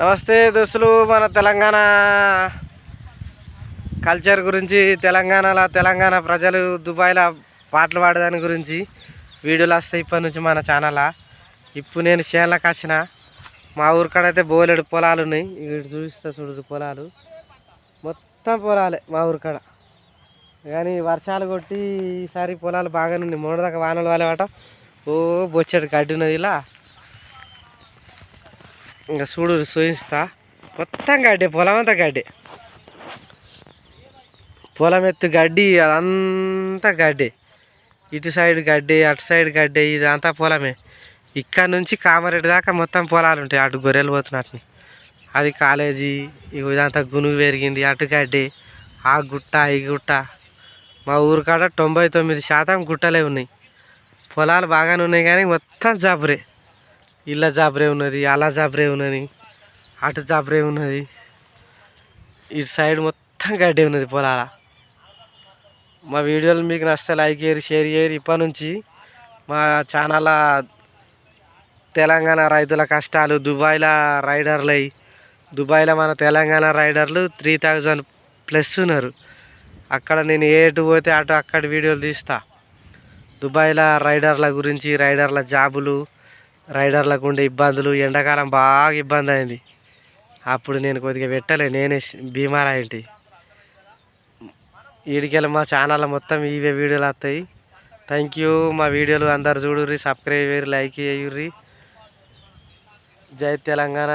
నమస్తే దోస్తులు మన తెలంగాణ కల్చర్ గురించి తెలంగాణలో తెలంగాణ ప్రజలు దుబాయ్లో పాటలు పాడదాని గురించి వీడియోలు వస్తాయి ఇప్పటి నుంచి మన ఛానల్లో. ఇప్పుడు నేను చేనులకు వచ్చిన మా ఊరి కాడ అయితే బోలెడు పొలాలు ఉన్నాయి. ఇక్కడ చూపిస్తా చూడు పొలాలు. మొత్తం పొలాలే మా ఊరి కాడ. కానీ వర్షాలు కొట్టి ఈసారి పొలాలు బాగానే ఉన్నాయి. మూడు దాకా వానలు వాలేవాట ఓ బొచ్చాడు గడ్డి ఉన్నది ఇలా. ఇంకా చూడు చూపిస్తా. మొత్తం గడ్డి పొలం అంతా గడ్డి. పొలం ఎత్తు గడ్డి అదంతా గడ్డి. ఇటు సైడ్ గడ్డి అటు సైడ్ గడ్డి ఇదంతా పొలమే. ఇక్కడ నుంచి కామారెడ్డి దాకా మొత్తం పొలాలు ఉంటాయి. అటు గొర్రెలు పోతున్నట్టు. అది కాలేజీ ఇగో ఇదంతా గునుగు పెరిగింది. అటు గడ్డి ఆ గుట్ట ఈ గుట్ట. మా ఊరు కాడ తొంభై తొమ్మిది శాతం గుట్టలే ఉన్నాయి. పొలాలు బాగానే ఉన్నాయి కానీ మొత్తం జాబురే ఇళ్ళ జాబరే ఉన్నది అలా జాబరే ఉన్నది అటు జాబరే ఉన్నది. ఇటు సైడ్ మొత్తం గడ్డి ఉన్నది పొలాల. మా వీడియోలు మీకు నచ్చితే లైక్ చేయరు షేర్ చేయరు ఇప్పటి నుంచి మా ఛానల్ తెలంగాణ రైతుల కష్టాలు దుబాయ్లో రైడర్లు దుబాయ్లో మన తెలంగాణ రైడర్లు త్రీ థౌజండ్ ప్లస్ ఉన్నారు. అక్కడ నేను ఏటు పోతే అటు అక్కడ వీడియోలు తీస్తా. దుబాయ్లో రైడర్ల గురించి రైడర్ల జాబులు రైడర్లకు ఉండే ఇబ్బందులు ఎండాకాలం బాగా ఇబ్బంది అయింది అప్పుడు నేను కొద్దిగా పెట్టలే నేనే బీమార్ అయింటి వీడికెళ్ళి మా ఛానల్ మొత్తం ఇవే వీడియోలు వస్తాయి. థ్యాంక్ యూ మా వీడియోలు అందరు చూడుర్రి సబ్స్క్రైబ్ చేయరు లైక్ చేయుర్రి. జై తెలంగాణ.